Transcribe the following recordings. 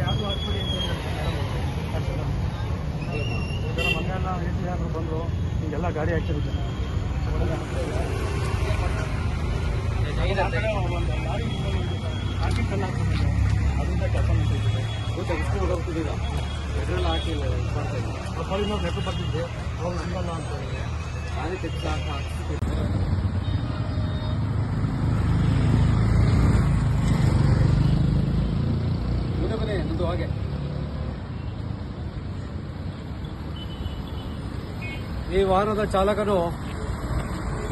ಯಾರು ಹಾಕ್ಬಿಡಿ ಅಂತ ಮೇಡಮ್ ಮೊನ್ನೆ ಎಲ್ಲ ಎ ಸಿ ಯಾರು ಬಂದರು ಹಿಂಗೆಲ್ಲ ಗಾಡಿ ಹಾಕ್ಸಿರುತ್ತೆ ಹಾಕಿ ಕಲ್ಲು ಹಾಕ್ಬಿಟ್ಟಿದೆ ಅದರಿಂದ ಕೆಲಸ ಮಾಡ್ತಿದ್ದೆ ಪೆಟ್ರೋಲ್ ಹಾಕಿಲ್ಲ ಮಾಡ್ತಾ ಇಲ್ಲ ಪೊಲೀಸ್ ನಾವು ಲೆಕ್ಕ ಬರ್ತಿದ್ದೆ ಅವ್ರು ನಂಬಲ್ಲ ಅಂತ ಹೇಳಿದೆ ನಾನೇ ತೆಗ್ದು ಹಾಕಿ ಈ ವಾಹನದ ಚಾಲಕನು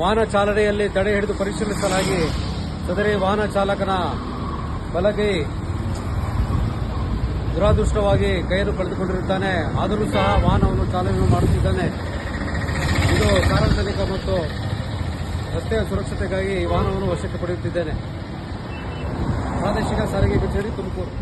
ವಾಹನ ಚಾಲನೆಯಲ್ಲಿ ತಡೆ ಹಿಡಿದು ಪರಿಶೀಲಿಸಲಾಗಿ ಸದರಿ ವಾಹನ ಚಾಲಕನ ಬಲಗೈ ದುರಾದೃಷ್ಟವಾಗಿ ಕೈಯನ್ನು ಕಳೆದುಕೊಂಡಿರುತ್ತಾನೆ. ಆದರೂ ಸಹ ವಾಹನವನ್ನು ಚಾಲನೆ ಮಾಡುತ್ತಿದ್ದಾನೆ. ಇದು ಸಾರ್ವಜನಿಕ ಮತ್ತು ರಸ್ತೆಯ ಸುರಕ್ಷತೆಗಾಗಿ ಈ ವಾಹನವನ್ನು ವಶಕ್ಕೆ ಪಡೆಯುತ್ತಿದ್ದೇನೆ. ಪ್ರಾದೇಶಿಕ ಸಾರಿಗೆ ಕಚೇರಿ ತುಮಕೂರು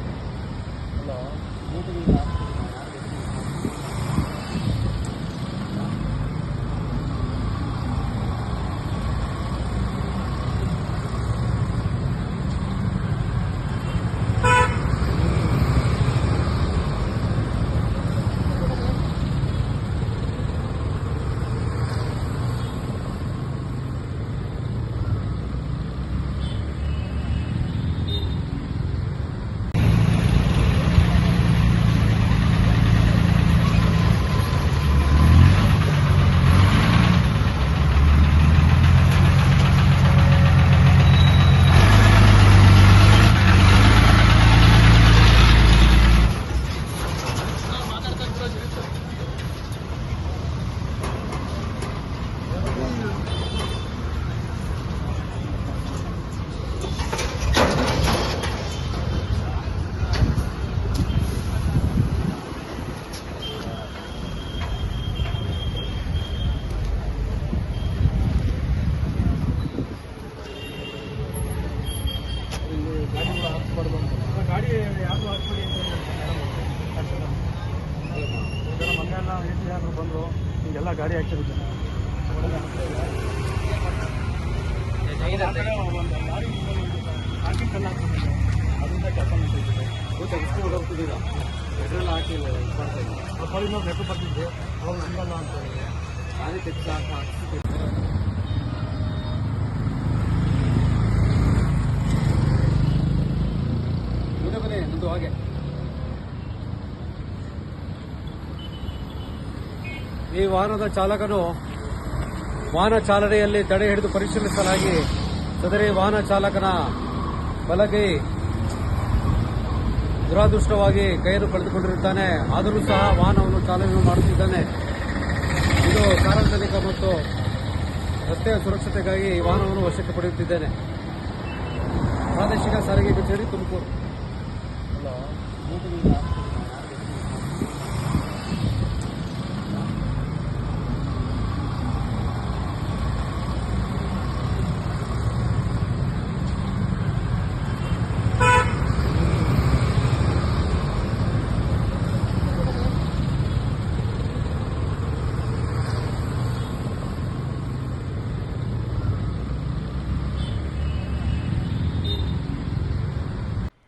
ಇಲ್ಲಿ ಗಾಡಿಗಳು ಹಾಕ್ಸ್ಬಾರ್ದು ಅಂತ ಗಾಡಿ ಯಾರು ಹಾಕ್ಬಿಡಿ ಅಂತ ಮೇಡಮ್ ಮೊನ್ನೆ ಎಲ್ಲ ಎ ಯಾರು ಬಂದರು, ಹಿಂಗೆಲ್ಲ ಗಾಡಿ ಹಾಕಿದ್ರು ಜನ. ಅದರಿಂದ ಕೆಲಸ ಮಾಡ್ತಿದ್ದೆ ತೆಗೆಸ್ಕೊಂಡು ಹೋಗ್ತಿದ್ದೀರಾ ಪೆಟ್ರೋಲ್ ಹಾಕಿಲ್ಲ ಮಾಡ್ತಾ ಇಲ್ಲ ಪೊಲೀಸ್ ನಾವು ಲೆಕ್ಕ ಬರ್ತಿದ್ದೆ ಬನ್ನಿ, ನಂದು ಹಾಗೆ. ಈ ವಾಹನದ ಚಾಲಕನು ವಾಹನ ಚಾಲನೆಯಲ್ಲಿ ತಡೆ ಹಿಡಿದು ಪರಿಶೀಲಿಸಲಾಗಿ ಸದರಿ ವಾಹನ ಚಾಲಕನ ಬಲಗೈ ದುರಾದೃಷ್ಟವಾಗಿ ಕೈಯನ್ನು ಕಳೆದುಕೊಂಡಿರುತ್ತಾನೆ. ಆದರೂ ಸಹ ವಾಹನವನ್ನು ಚಾಲನೆ ಮಾಡುತ್ತಿದ್ದಾನೆ. ಇದು ಸಾರ್ವಜನಿಕ ಮತ್ತು ರಸ್ತೆಯ ಸುರಕ್ಷತೆಗಾಗಿ ಈ ವಾಹನವನ್ನು ವಶಕ್ಕೆ ಪಡೆಯುತ್ತಿದ್ದೇನೆ. ಪ್ರಾದೇಶಿಕ ಸಾರಿಗೆ ಕಚೇರಿ ತುಮಕೂರು.